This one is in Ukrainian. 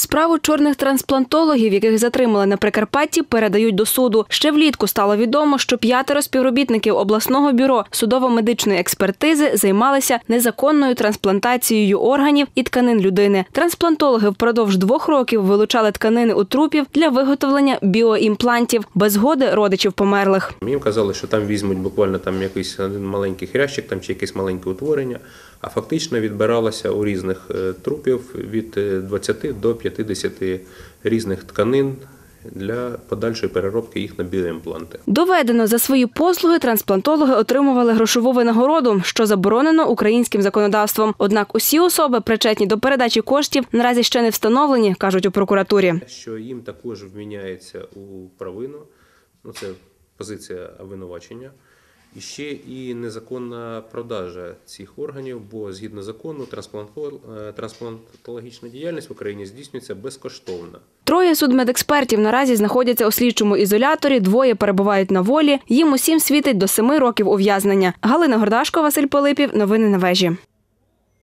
Справу чорних трансплантологів, яких затримали на Прикарпатті, передають до суду. Ще влітку стало відомо, що п'ятеро співробітників обласного бюро судово-медичної експертизи займалися незаконною трансплантацією органів і тканин людини. Трансплантологи впродовж двох років вилучали тканини у трупів для виготовлення біоімплантів без згоди родичів померлих. Їм казали, що там візьмуть буквально там якийсь маленький хрящик там, чи якесь маленьке утворення, а фактично відбиралося у різних е, трупів від е, 20 до 50 різних тканин для подальшої переробки їх на біоімпланти. Доведено за свої послуги трансплантологи отримували грошову винагороду, що заборонено українським законодавством. Однак усі особи, причетні до передачі коштів, наразі ще не встановлені, кажуть у прокуратурі. Що їм також вміняється у провину, ну це позиція обвинувачення. І ще і незаконна продажа цих органів, бо згідно закону е, трансплантологічна діяльність в Україні здійснюється безкоштовно. Троє судмедекспертів наразі знаходяться у слідчому ізоляторі, двоє перебувають на волі. Їм усім світить до семи років ув'язнення. Галина Гордашко, Василь Полипів, Новини на вежі.